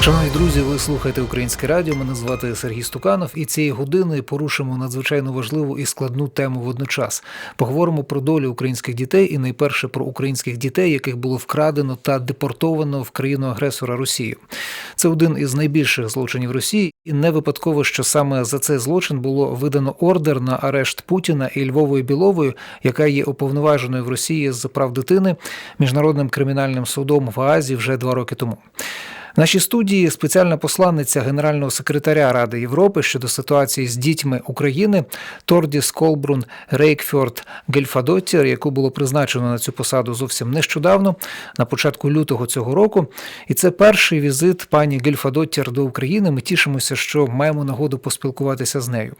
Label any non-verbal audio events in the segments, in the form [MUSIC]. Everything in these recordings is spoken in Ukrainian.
Шановні друзі, ви слухаєте українське радіо. Мене звати Сергій Стуканов, і цієї години порушимо надзвичайно важливу і складну тему водночас. Поговоримо про долю українських дітей і найперше про українських дітей, яких було вкрадено та депортовано в країну агресора Росію. Це один із найбільших злочинів Росії, і не випадково, що саме за цей злочин було видано ордер на арешт Путіна і Львової Білової, яка є уповноваженою в Росії з прав дитини міжнародним кримінальним судом в Аазі вже два роки тому. В нашій студії спеціальна посланниця генерального секретаря Ради Європи щодо ситуації з дітьми України Тордіс Колбрун Рейкфьорд Гельфадоттір, яку було призначено на цю посаду зовсім нещодавно, на початку лютого цього року. І це перший візит пані Гельфадоттір до України. Ми тішимося, що маємо нагоду поспілкуватися з нею.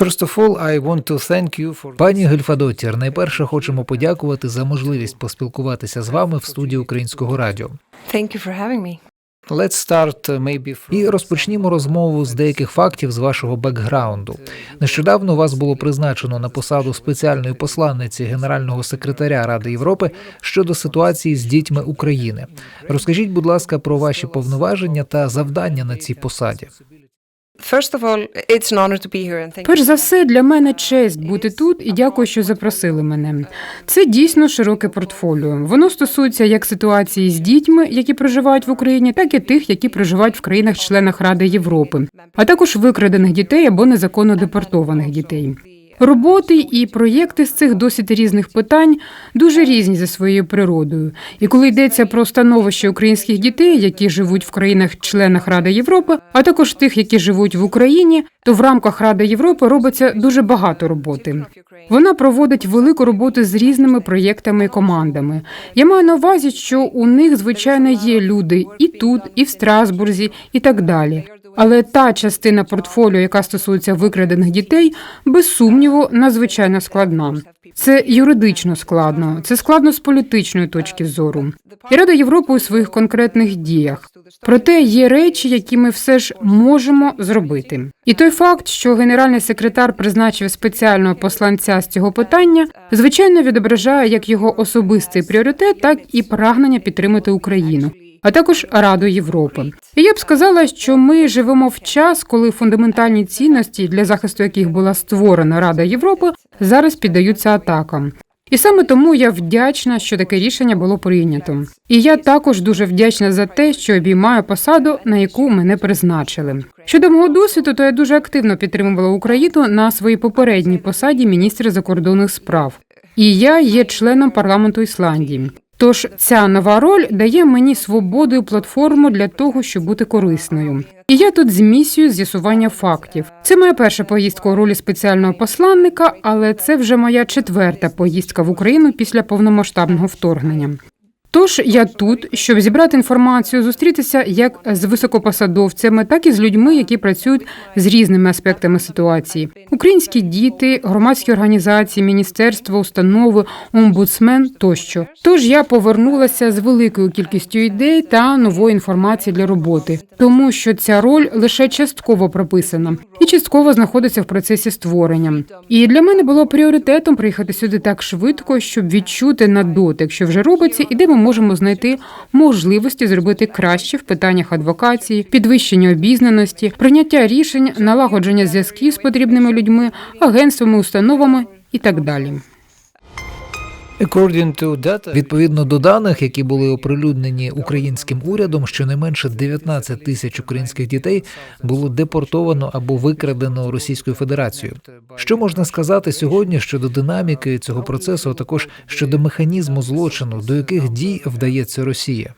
First of all, I want to thank you for... Пані Гельфадоттір, найперше хочемо подякувати за можливість поспілкуватися з вами в студії Українського радіо. Thank you for having me. Let's start uh, maybe from... і розпочнімо розмову з деяких фактів з вашого бекграунду. Нещодавно вас було призначено на посаду спеціальної посланниці генерального секретаря Ради Європи щодо ситуації з дітьми України. Розкажіть, будь ласка, про ваші повноваження та завдання на цій посаді. Перш за все, для мене честь бути тут і дякую, що запросили мене. Це дійсно широке портфоліо. Воно стосується як ситуації з дітьми, які проживають в Україні, так і тих, які проживають в країнах-членах Ради Європи, а також викрадених дітей або незаконно депортованих дітей. Роботи і проєкти з цих досить різних питань дуже різні за своєю природою. І коли йдеться про становище українських дітей, які живуть в країнах-членах Ради Європи, а також тих, які живуть в Україні, то в рамках Ради Європи робиться дуже багато роботи. Вона проводить велику роботу з різними проєктами і командами. Я маю на увазі, що у них звичайно є люди і тут, і в Страсбурзі, і так далі. Але та частина портфоліо, яка стосується викрадених дітей, без сумніву, надзвичайно складна. Це юридично складно, це складно з політичної точки зору. І Рада Європи у своїх конкретних діях. Проте є речі, які ми все ж можемо зробити. І той факт, що генеральний секретар призначив спеціального посланця з цього питання, звичайно відображає як його особистий пріоритет, так і прагнення підтримати Україну а також Раду Європи. І я б сказала, що ми живемо в час, коли фундаментальні цінності, для захисту яких була створена Рада Європи, зараз піддаються атакам. І саме тому я вдячна, що таке рішення було прийнято. І я також дуже вдячна за те, що обіймаю посаду, на яку мене призначили. Щодо мого досвіду, то я дуже активно підтримувала Україну на своїй попередній посаді міністра закордонних справ. І я є членом парламенту Ісландії. Тож ця нова роль дає мені свободу і платформу для того, щоб бути корисною. І я тут з місією з'ясування фактів. Це моя перша поїздка у ролі спеціального посланника, але це вже моя четверта поїздка в Україну після повномасштабного вторгнення. Тож я тут, щоб зібрати інформацію, зустрітися як з високопосадовцями, так і з людьми, які працюють з різними аспектами ситуації: українські діти, громадські організації, міністерства, установи, омбудсмен тощо. Тож я повернулася з великою кількістю ідей та нової інформації для роботи, тому що ця роль лише частково прописана і частково знаходиться в процесі створення. І для мене було пріоритетом приїхати сюди так швидко, щоб відчути на дотик, що вже робиться, і де ми можемо знайти можливості зробити краще в питаннях адвокації, підвищення обізнаності, прийняття рішень, налагодження зв'язків з потрібними людьми, агентствами, установами і так далі. Відповідно до даних, які були оприлюднені українським урядом, щонайменше 19 тисяч українських дітей було депортовано або викрадено Російською Федерацією. Що можна сказати сьогодні щодо динаміки цього процесу, а також щодо механізму злочину, до яких дій вдається Росія?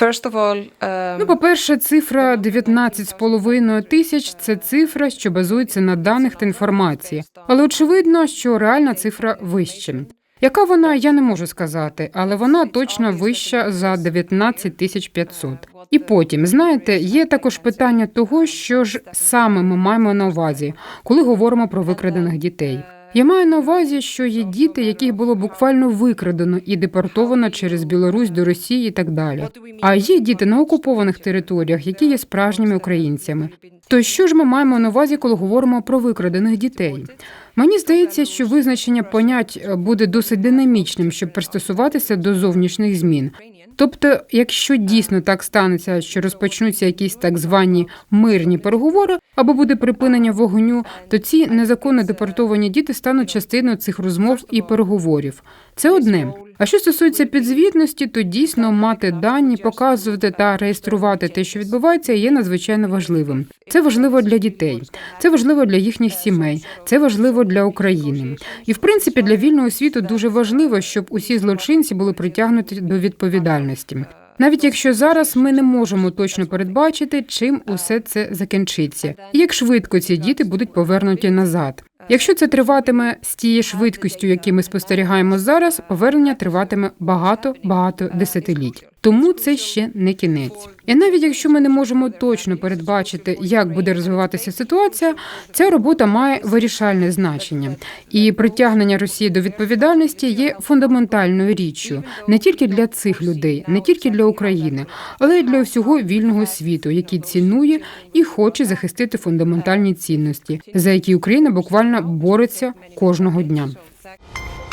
Um, Ну, по-перше, цифра 19,5 тисяч це цифра, що базується на даних та інформації. Але очевидно, що реальна цифра вища. Яка вона, я не можу сказати, але вона точно вища за 19 тисяч 500. І потім, знаєте, є також питання того, що ж саме ми маємо на увазі, коли говоримо про викрадених дітей. Я маю на увазі, що є діти, яких було буквально викрадено і депортовано через Білорусь до Росії і так далі. А є діти на окупованих територіях, які є справжніми українцями. То що ж ми маємо на увазі, коли говоримо про викрадених дітей? Мені здається, що визначення понять буде досить динамічним, щоб пристосуватися до зовнішніх змін. Тобто, якщо дійсно так станеться, що розпочнуться якісь так звані мирні переговори або буде припинення вогню, то ці незаконно депортовані діти стануть частиною цих розмов і переговорів. Це одне. А що стосується підзвітності, то дійсно мати дані, показувати та реєструвати те, що відбувається, є надзвичайно важливим. Це важливо для дітей, це важливо для їхніх сімей, це важливо для України. І в принципі для вільного світу дуже важливо, щоб усі злочинці були притягнуті до відповідальності. Навіть якщо зараз ми не можемо точно передбачити, чим усе це закінчиться, і як швидко ці діти будуть повернуті назад. Якщо це триватиме з тією швидкістю, які ми спостерігаємо зараз, повернення триватиме багато багато десятиліть. Тому це ще не кінець. І навіть якщо ми не можемо точно передбачити, як буде розвиватися ситуація, ця робота має вирішальне значення. І притягнення Росії до відповідальності є фундаментальною річчю не тільки для цих людей, не тільки для України, але й для всього вільного світу, який цінує і хоче захистити фундаментальні цінності, за які Україна буквально бореться кожного дня.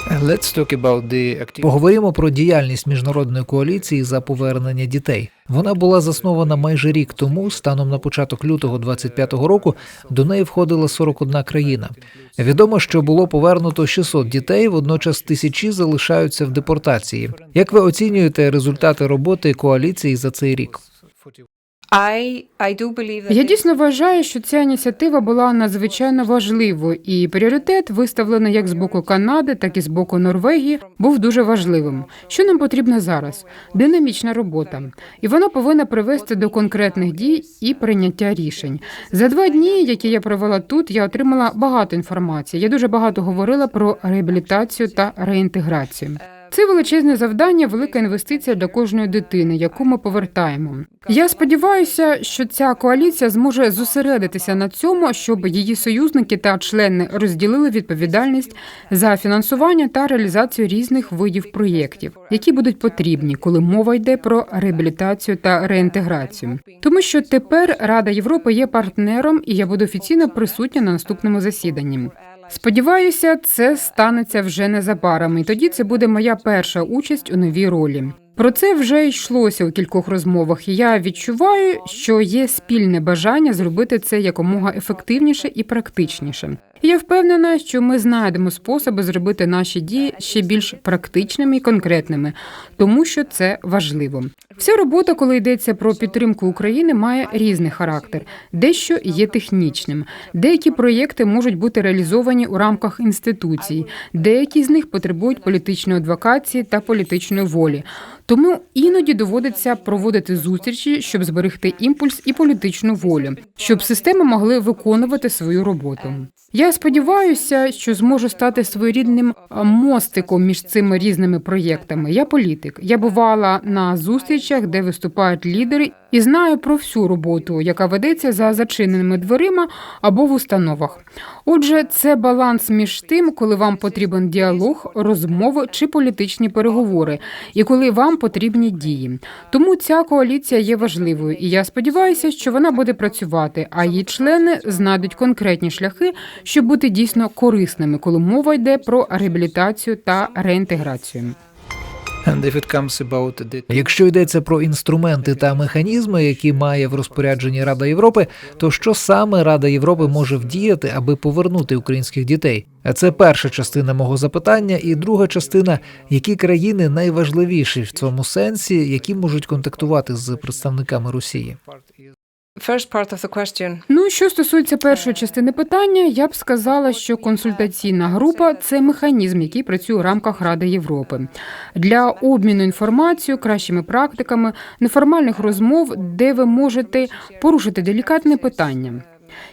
Let's talk about the. Поговоримо про діяльність міжнародної коаліції за повернення дітей. Вона була заснована майже рік тому. Станом на початок лютого 25-го року до неї входила 41 країна. Відомо, що було повернуто 600 дітей, водночас тисячі залишаються в депортації. Як ви оцінюєте результати роботи коаліції за цей рік? I, I do believe that Я дійсно вважаю, що ця ініціатива була надзвичайно важливою, і пріоритет, виставлений як з боку Канади, так і з боку Норвегії, був дуже важливим. Що нам потрібно зараз? Динамічна робота, і вона повинна привести до конкретних дій і прийняття рішень. За два дні, які я провела тут, я отримала багато інформації. Я дуже багато говорила про реабілітацію та реінтеграцію. Це величезне завдання, велика інвестиція для кожної дитини, яку ми повертаємо. Я сподіваюся, що ця коаліція зможе зосередитися на цьому, щоб її союзники та члени розділили відповідальність за фінансування та реалізацію різних видів проєктів, які будуть потрібні, коли мова йде про реабілітацію та реінтеграцію. Тому що тепер Рада Європи є партнером, і я буду офіційно присутня на наступному засіданні. Сподіваюся, це станеться вже незабаром, і тоді це буде моя перша участь у новій ролі. Про це вже йшлося у кількох розмовах, і я відчуваю, що є спільне бажання зробити це якомога ефективніше і практичніше. Я впевнена, що ми знайдемо способи зробити наші дії ще більш практичними і конкретними, тому що це важливо. Вся робота, коли йдеться про підтримку України, має різний характер. Дещо є технічним, деякі проєкти можуть бути реалізовані у рамках інституцій, деякі з них потребують політичної адвокації та політичної волі. Тому іноді доводиться проводити зустрічі, щоб зберегти імпульс і політичну волю, щоб системи могли виконувати свою роботу. Я сподіваюся, що зможу стати своєрідним мостиком між цими різними проєктами. Я політик. Я бувала на зустрічах, де виступають лідери, і знаю про всю роботу, яка ведеться за зачиненими дверима або в установах. Отже, це баланс між тим, коли вам потрібен діалог, розмови чи політичні переговори, і коли вам потрібні дії. Тому ця коаліція є важливою, і я сподіваюся, що вона буде працювати, а її члени знайдуть конкретні шляхи, щоб бути дійсно корисними, коли мова йде про реабілітацію та реінтеграцію. And. Якщо йдеться про інструменти та механізми, які має в розпорядженні Рада Європи, то що саме Рада Європи може вдіяти, аби повернути українських дітей? Це перша частина мого запитання, і друга частина, які країни найважливіші в цьому сенсі, які можуть контактувати з представниками Росії? First part of the question. Ну, що стосується першої частини питання, я б сказала, що консультаційна група це механізм, який працює у рамках Ради Європи для обміну інформацією, кращими практиками, неформальних розмов, де ви можете порушити делікатне питання.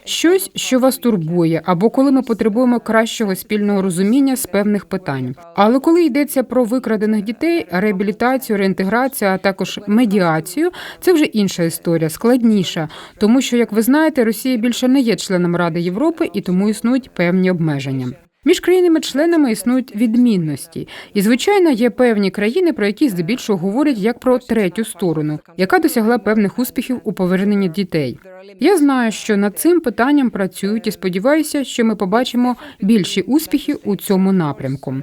Щось, що вас турбує, або коли ми потребуємо кращого спільного розуміння з певних питань. Але коли йдеться про викрадених дітей, реабілітацію, реінтеграцію, а також медіацію, це вже інша історія, складніша, тому що, як ви знаєте, Росія більше не є членом Ради Європи і тому існують певні обмеження. Між країнами-членами існують відмінності, і звичайно є певні країни, про які здебільшого говорять як про третю сторону, яка досягла певних успіхів у поверненні дітей. Я знаю, що над цим питанням працюють і сподіваюся, що ми побачимо більші успіхи у цьому напрямку.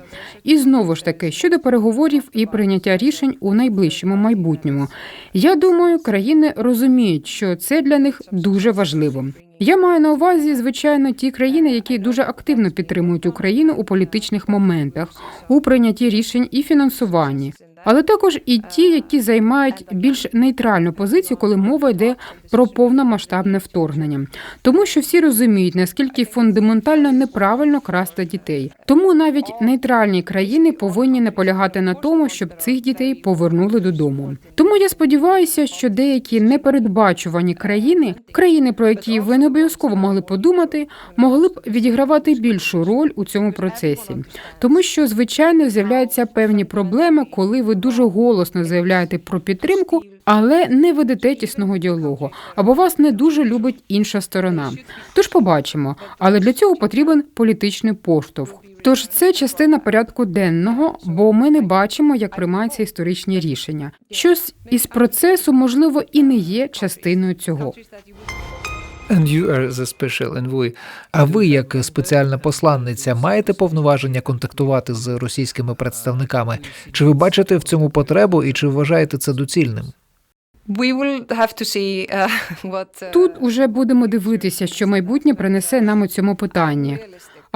І знову ж таки щодо переговорів і прийняття рішень у найближчому майбутньому. Я думаю, країни розуміють, що це для них дуже важливо. Я маю на увазі, звичайно, ті країни, які дуже активно підтримують Україну у політичних моментах, у прийнятті рішень і фінансуванні. Але також і ті, які займають більш нейтральну позицію, коли мова йде про повномасштабне вторгнення, тому що всі розуміють, наскільки фундаментально неправильно красти дітей. Тому навіть нейтральні країни повинні наполягати на тому, щоб цих дітей повернули додому. Тому я сподіваюся, що деякі непередбачувані країни, країни, про які ви не обов'язково могли подумати, могли б відігравати більшу роль у цьому процесі, тому що звичайно з'являються певні проблеми, коли ви дуже голосно заявляєте про підтримку, але не ведете тісного діалогу, або вас не дуже любить інша сторона. Тож побачимо, але для цього потрібен політичний поштовх. Тож це частина порядку денного, бо ми не бачимо, як приймаються історичні рішення. Щось із процесу, можливо, і не є частиною цього. And you are the special envoy. А ви, як спеціальна посланниця, маєте повноваження контактувати з російськими представниками? Чи ви бачите в цьому потребу і чи вважаєте це доцільним? We will have to see uh, [LAUGHS] what. Uh, Тут уже будемо дивитися, що майбутнє принесе нам у цьому питанні.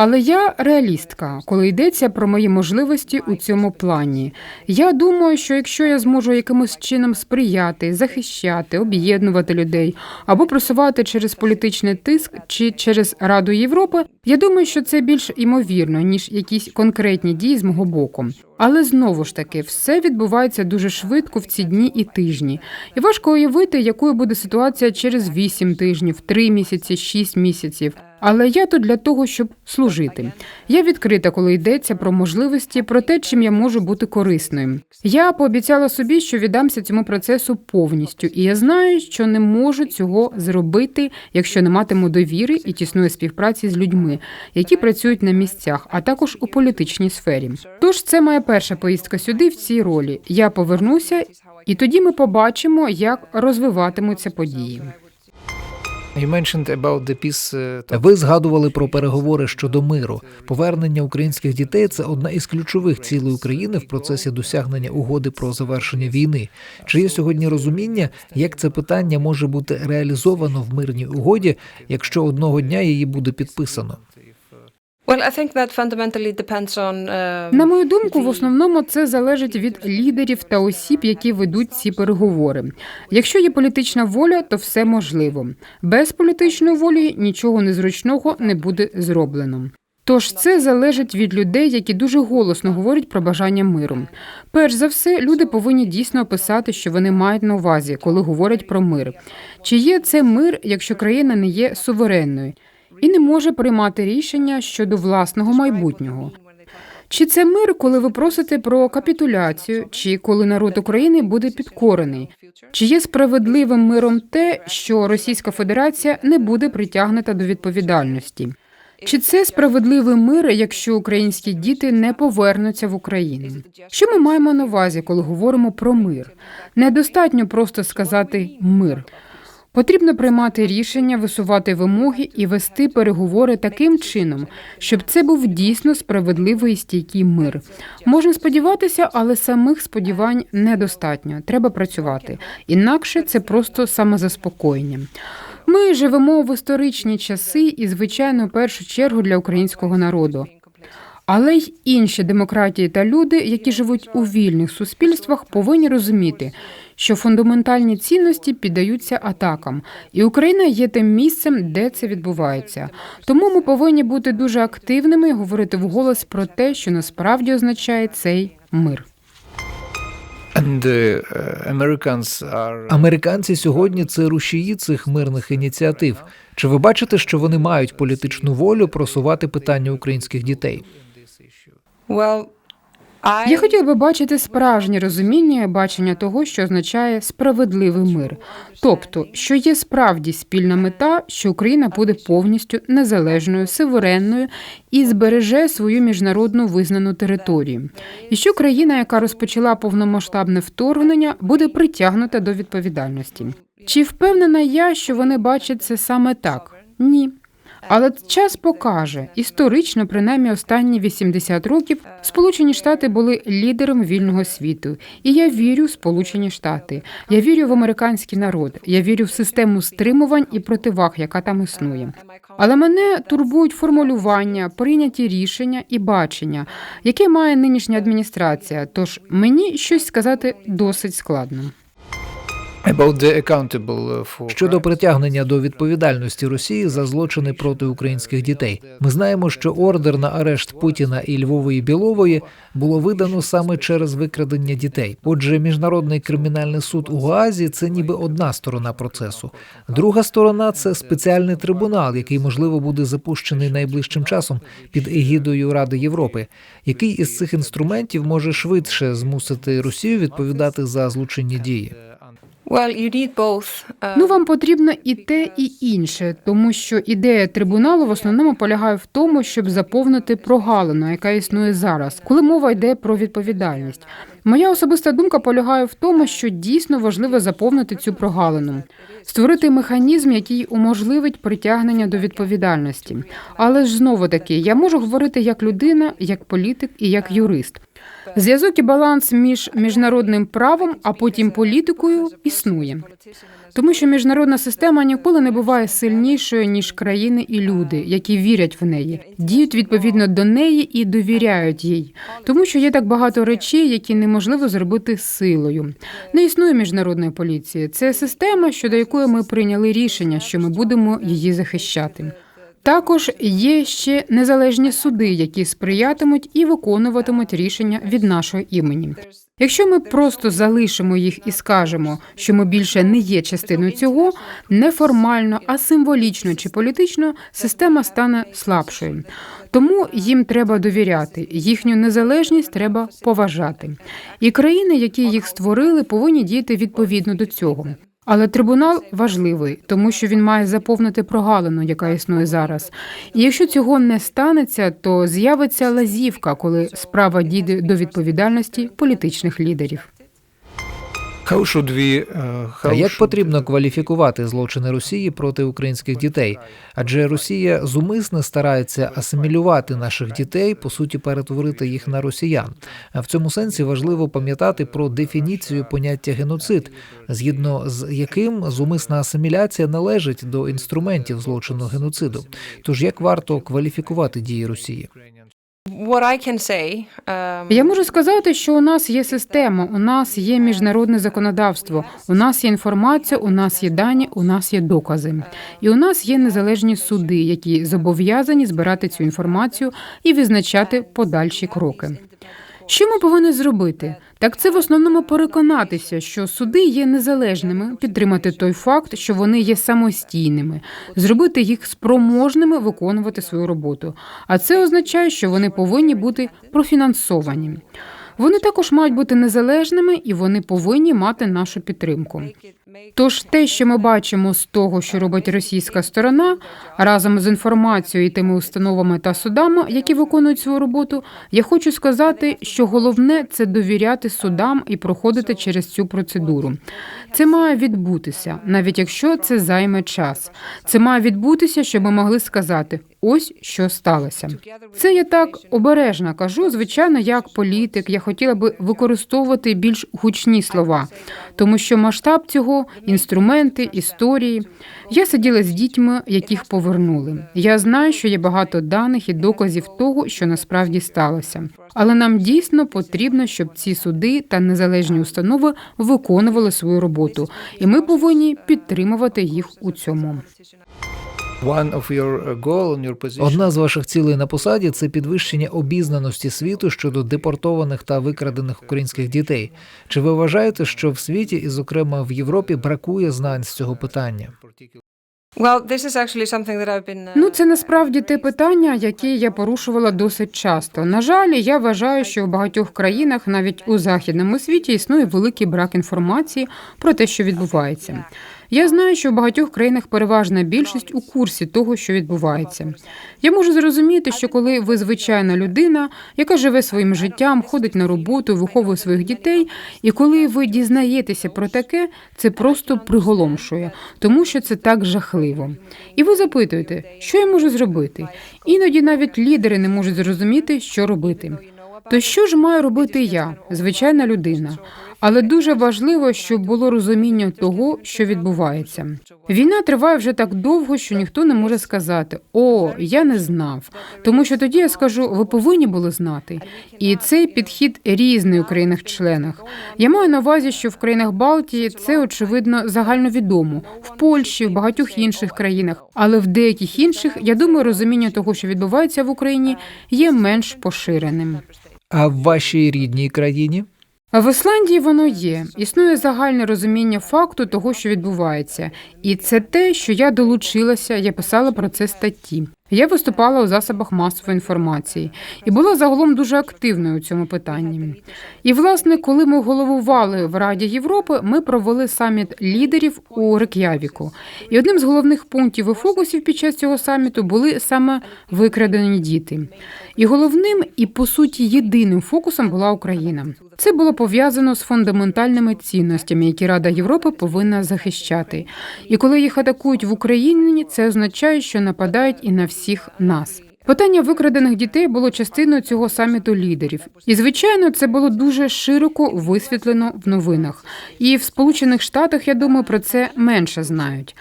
Але я реалістка, коли йдеться про мої можливості у цьому плані. Я думаю, що якщо я зможу якимось чином сприяти, захищати, об'єднувати людей або просувати через політичний тиск чи через Раду Європи, я думаю, що це більш імовірно ніж якісь конкретні дії з мого боку. Але знову ж таки, все відбувається дуже швидко в ці дні і тижні, і важко уявити, якою буде ситуація через 8 тижнів, 3 місяці, 6 місяців. Але я тут для того, щоб служити. Я відкрита, коли йдеться про можливості, про те, чим я можу бути корисною. Я пообіцяла собі, що віддамся цьому процесу повністю, і я знаю, що не можу цього зробити, якщо не матиму довіри і тісної співпраці з людьми, які працюють на місцях, а також у політичній сфері. Тож це моя перша поїздка сюди в цій ролі. Я повернуся, і тоді ми побачимо, як розвиватимуться події. Ви згадували про переговори щодо миру. Повернення українських дітей це одна із ключових цілей України в процесі досягнення угоди про завершення війни. Чи є сьогодні розуміння, як це питання може бути реалізовано в мирній угоді, якщо одного дня її буде підписано? На мою думку, в основному це залежить від лідерів та осіб, які ведуть ці переговори. Якщо є політична воля, то все можливо. Без політичної волі нічого незручного не буде зроблено. Тож це залежить від людей, які дуже голосно говорять про бажання миру. Перш за все, люди повинні дійсно описати, що вони мають на увазі, коли говорять про мир. Чи є це мир, якщо країна не є суверенною і не може приймати рішення щодо власного майбутнього? Чи це мир, коли ви просите про капітуляцію, чи коли народ України буде підкорений? Чи є справедливим миром те, що Російська Федерація не буде притягнута до відповідальності? Чи це справедливий мир, якщо українські діти не повернуться в Україну? Що ми маємо на увазі, коли говоримо про мир? Недостатньо просто сказати мир. Потрібно приймати рішення, висувати вимоги і вести переговори таким чином, щоб це був дійсно справедливий і стійкий мир. Можна сподіватися, але самих сподівань недостатньо. Треба працювати. Інакше це просто самозаспокоєння. Ми живемо в історичні часи і, звичайно, в першу чергу для українського народу. Але й інші демократії та люди, які живуть у вільних суспільствах, повинні розуміти, що фундаментальні цінності піддаються атакам, і Україна є тим місцем, де це відбувається. Тому ми повинні бути дуже активними і говорити вголос про те, що насправді означає цей мир. Americans are... Американці сьогодні це рушії цих мирних ініціатив. Чи ви бачите, що вони мають політичну волю просувати питання українських дітей? Я хотіла би бачити справжнє розуміння бачення того, що означає справедливий мир. Тобто, що є справді спільна мета, що Україна буде повністю незалежною, суверенною і збереже свою міжнародну визнану територію. І що країна, яка розпочала повномасштабне вторгнення, буде притягнута до відповідальності. Чи впевнена я, що вони бачать це саме так? Ні. Але час покаже історично, принаймні останні 80 років, Сполучені Штати були лідером вільного світу, і я вірю в Сполучені Штати. Я вірю в американський народ. Я вірю в систему стримувань і противаг, яка там існує. Але мене турбують формулювання, прийняті рішення і бачення, яке має нинішня адміністрація. Тож мені щось сказати досить складно. Щодо притягнення до відповідальності Росії за злочини проти українських дітей. Ми знаємо, що ордер на арешт Путіна і Львової Білової було видано саме через викрадення дітей. Отже, міжнародний кримінальний суд у Гаазі це ніби одна сторона процесу. Друга сторона це спеціальний трибунал, який можливо буде запущений найближчим часом під егідою Ради Європи. Який із цих інструментів може швидше змусити Росію відповідати за злочинні дії? Well, you need both. Uh, Ну вам потрібно і те, і інше, тому що ідея трибуналу в основному полягає в тому, щоб заповнити прогалину, яка існує зараз, коли мова йде про відповідальність. Моя особиста думка полягає в тому, що дійсно важливо заповнити цю прогалину, створити механізм, який уможливить притягнення до відповідальності. Але ж знову таки, я можу говорити як людина, як політик і як юрист. Зв'язок і баланс між міжнародним правом, а потім політикою існує. Тому що міжнародна система ніколи не буває сильнішою ніж країни і люди, які вірять в неї, діють відповідно до неї і довіряють їй. Тому що є так багато речей, які неможливо зробити силою. Не існує міжнародної поліції. Це система, щодо якої ми прийняли рішення, що ми будемо її захищати. Також є ще незалежні суди, які сприятимуть і виконуватимуть рішення від нашого імені. Якщо ми просто залишимо їх і скажемо, що ми більше не є частиною цього, неформально, а символічно чи політично система стане слабшою. Тому їм треба довіряти, їхню незалежність треба поважати. І країни, які їх створили, повинні діяти відповідно до цього. Але трибунал важливий, тому що він має заповнити прогалину, яка існує зараз. І якщо цього не станеться, то з'явиться лазівка, коли справа дійде до відповідальності політичних лідерів. А як потрібно кваліфікувати злочини Росії проти українських дітей? Адже Росія зумисне старається асимілювати наших дітей, по суті, перетворити їх на росіян. А в цьому сенсі важливо пам'ятати про дефініцію поняття геноцид, згідно з яким зумисна асиміляція належить до інструментів злочину геноциду. Тож як варто кваліфікувати дії Росії? Я можу сказати, що у нас є система, у нас є міжнародне законодавство, у нас є інформація, у нас є дані, у нас є докази, і у нас є незалежні суди, які зобов'язані збирати цю інформацію і визначати подальші кроки. Що ми повинні зробити? Так це в основному переконатися, що суди є незалежними, підтримати той факт, що вони є самостійними, зробити їх спроможними виконувати свою роботу. А це означає, що вони повинні бути профінансовані. Вони також мають бути незалежними і вони повинні мати нашу підтримку. Тож те, що ми бачимо з того, що робить російська сторона, разом з інформацією і тими установами та судами, які виконують свою роботу, я хочу сказати, що головне це довіряти судам і проходити через цю процедуру. Це має відбутися, навіть якщо це займе час. Це має відбутися, щоб ми могли сказати: ось що сталося. Це я так обережно кажу. Звичайно, як політик, я хотіла би використовувати більш гучні слова, тому що масштаб цього інструменти, історії. Я сиділа з дітьми, яких повернули. Я знаю, що є багато даних і доказів того, що насправді сталося. Але нам дійсно потрібно, щоб ці суди та незалежні установи виконували свою роботу, і ми повинні підтримувати їх у цьому. Одна з ваших цілей на посаді це підвищення обізнаності світу щодо депортованих та викрадених українських дітей. Чи ви вважаєте, що в світі, і зокрема в Європі, бракує знань з цього питання? Well, this is actually something that I've been. uh, Ну, це насправді те питання, яке я порушувала досить часто. На жаль, я вважаю, що в багатьох країнах, навіть у західному світі, існує великий брак інформації про те, що відбувається. Я знаю, що в багатьох країнах переважна більшість у курсі того, що відбувається. Я можу зрозуміти, що коли ви звичайна людина, яка живе своїм життям, ходить на роботу, виховує своїх дітей, і коли ви дізнаєтеся про таке, це просто приголомшує, тому що це так жахливо. І ви запитуєте, що я можу зробити? Іноді навіть лідери не можуть зрозуміти, що робити. То що ж маю робити я, звичайна людина? Але дуже важливо, щоб було розуміння того, що відбувається. Війна триває вже так довго, що ніхто не може сказати О, я не знав. Тому що тоді я скажу, ви повинні були знати. І цей підхід різний у країнах-членах. Я маю на увазі, що в країнах Балтії це очевидно загальновідомо, в Польщі, в багатьох інших країнах, але в деяких інших, я думаю, розуміння того, що відбувається в Україні, є менш поширеним. А в вашій рідній країні? В Ісландії воно є. Існує загальне розуміння факту того, що відбувається, і це те, що я долучилася, я писала про це статті. Я виступала у засобах масової інформації і була загалом дуже активною у цьому питанні. І власне, коли ми головували в Раді Європи, ми провели саміт лідерів у Рек'явіку. І одним з головних пунктів і фокусів під час цього саміту були саме викрадені діти. І головним і по суті єдиним фокусом була Україна. Це було пов'язано з фундаментальними цінностями, які Рада Європи повинна захищати. І коли їх атакують в Україні, це означає, що нападають і на всіх нас. Питання викрадених дітей було частиною цього саміту лідерів, і звичайно, це було дуже широко висвітлено в новинах. І в Сполучених Штатах, я думаю, про це менше знають.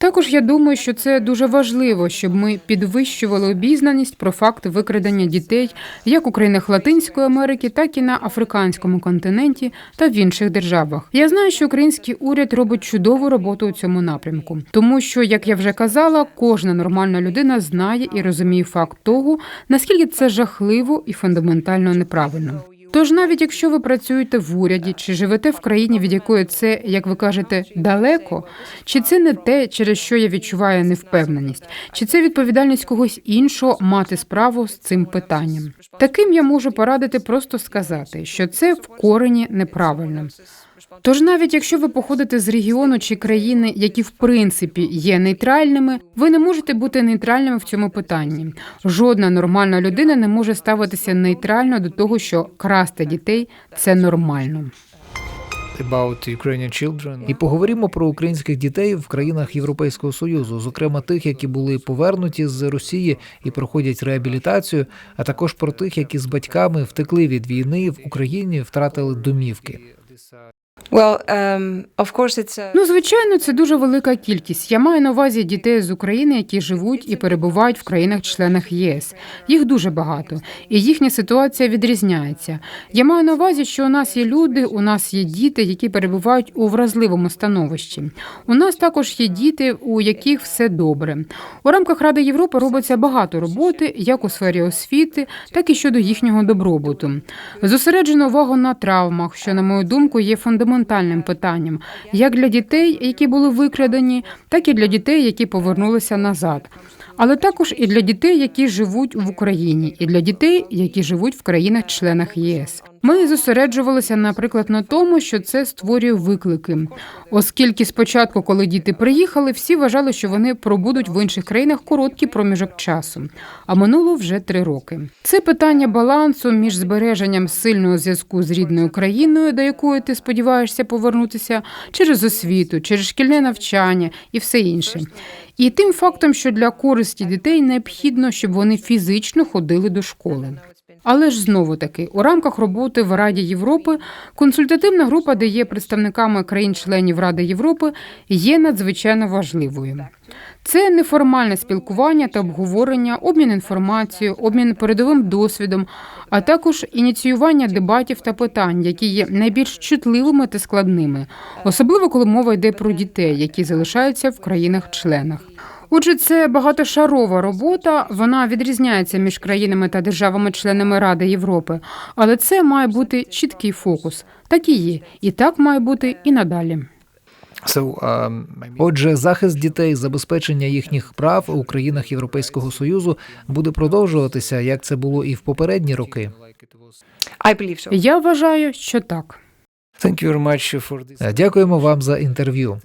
Також я думаю, що це дуже важливо, щоб ми підвищували обізнаність про факт викрадення дітей як у країнах Латинської Америки, так і на африканському континенті та в інших державах. Я знаю, що український уряд робить чудову роботу у цьому напрямку, тому що, як я вже казала, кожна нормальна людина знає і розуміє факт того, наскільки це жахливо і фундаментально неправильно. Тож, навіть якщо ви працюєте в уряді чи живете в країні, від якої це, як ви кажете, далеко, чи це не те, через що я відчуваю невпевненість, чи це відповідальність когось іншого мати справу з цим питанням? Таким я можу порадити просто сказати, що це в корені неправильно. Тож, навіть якщо ви походите з регіону чи країни, які в принципі є нейтральними, ви не можете бути нейтральними в цьому питанні. Жодна нормальна людина не може ставитися нейтрально до того, що красти дітей це нормально. About Ukrainian children. І поговоримо про українських дітей в країнах Європейського Союзу, зокрема тих, які були повернуті з Росії і проходять реабілітацію, а також про тих, які з батьками втекли від війни в Україні, втратили домівки. Well, um, Ну, звичайно, це дуже велика кількість. Я маю на увазі дітей з України, які живуть і перебувають в країнах-членах ЄС. Їх дуже багато, і їхня ситуація відрізняється. Я маю на увазі, що у нас є люди, у нас є діти, які перебувають у вразливому становищі. У нас також є діти, у яких все добре. У рамках Ради Європи робиться багато роботи, як у сфері освіти, так і щодо їхнього добробуту. Зосереджено увагу на травмах, що, на мою думку, є фундаментальним питанням, як для дітей, які були викрадені, так і для дітей, які повернулися назад. Але також і для дітей, які живуть в Україні, і для дітей, які живуть в країнах-членах ЄС. Ми зосереджувалися, наприклад, на тому, що це створює виклики, оскільки спочатку, коли діти приїхали, всі вважали, що вони пробудуть в інших країнах короткий проміжок часу. А минуло вже три роки. Це питання балансу між збереженням сильного зв'язку з рідною країною, до якої ти сподіваєшся повернутися, через освіту, через шкільне навчання і все інше. І тим фактом, що для користі дітей необхідно, щоб вони фізично ходили до школи. Але ж знову таки, у рамках роботи в Раді Європи консультативна група, де є представниками країн-членів Ради Європи, є надзвичайно важливою. Це неформальне спілкування та обговорення, обмін інформацією, обмін передовим досвідом, а також ініціювання дебатів та питань, які є найбільш чутливими та складними, особливо коли мова йде про дітей, які залишаються в країнах-членах. Отже, це багатошарова робота. Вона відрізняється між країнами та державами-членами Ради Європи, але це має бути чіткий фокус. Так і є, і так має бути і надалі. So, um, отже, захист дітей, забезпечення їхніх прав у країнах Європейського союзу буде продовжуватися, як це було і в попередні роки. Я вважаю, що так. Thank you very much for this. Дякуємо вам за інтерв'ю.